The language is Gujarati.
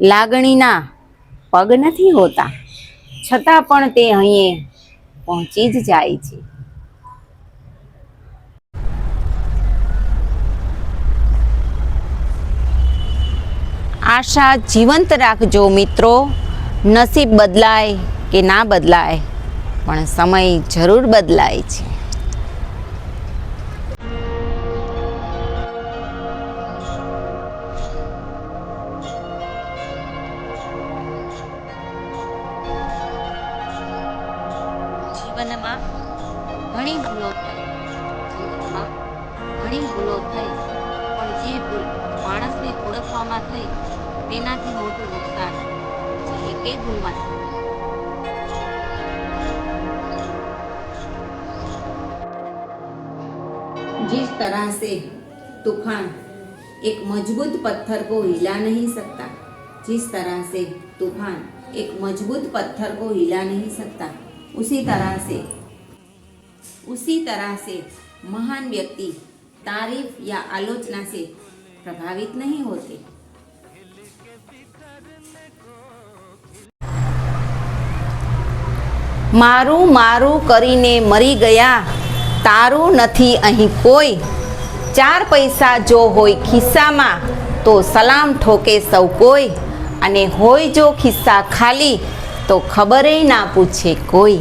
લાગણીના પગ નથી હોતા. છતાં પણ તે અહીં પહોંચી જ જાય છે. આશા જીવંત રાખજો મિત્રો. નસીબ બદલાય કે ના બદલાય, પણ સમય જરૂર બદલાય છે. જીવનમાં ઘણી ભૂલો થઈ જીવનમાં ઘણી ભૂલો થઈ પણ જે ભૂલ માણસને ઓળખવામાં થઈ તેનાથી મોટું નુકસાન જે એકેય ભૂલમાં થયું. जिस तरह से तूफान एक मजबूत पत्थर को हिला नहीं सकता जिस तरह से तूफान एक मजबूत पत्थर को हिला नहीं सकता उसी तरह से उसी तरह से महान व्यक्ति तारीफ या आलोचना से प्रभावित नहीं होते મારું મારું કરીને મરી ગયા તારું નથી અહીં કોઈ ચાર પૈસા જો હોય ખિસ્સામાં તો સલામ ઠોકે સૌ કોઈ અને હોય જો ખિસ્સા ખાલી તો ખબરેય ના પૂછે કોઈ.